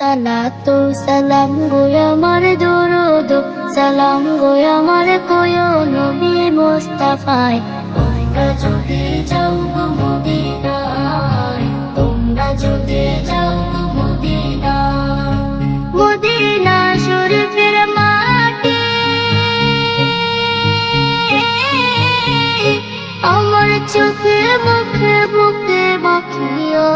সালাতু সালাম গো আমার দরুদ, সালাম গো আমার কোয় নবী মুস্তাফায়। তোমরা যদি যাও মদিনায়, তোমরা যদি যাও মদিনায়। মদিনা শরীফের মাটি, আমার চোখে মুখে বুকে মাখিও।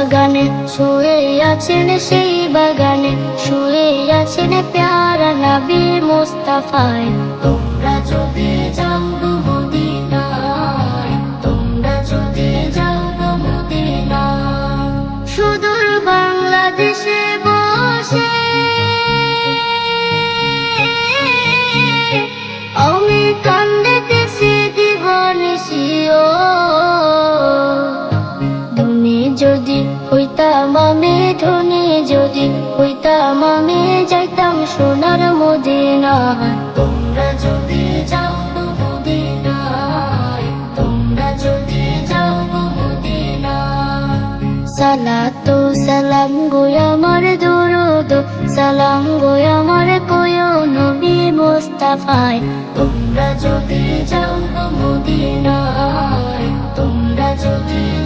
বাগানে শুয়ে আছেন সেই বাগানে শুয়ে আছেন প্যারা নবী মুস্তাফায়। তোমরা যদি যাও তোমরা যদি যাও তোমরা যদি যাও সালাতু সালাম গো আমার দরুদ, সালাম গো আমার কোয় নবী মুস্তাফায়। তোমরা যদি যাও মদিনায় তোমরা মদিনায়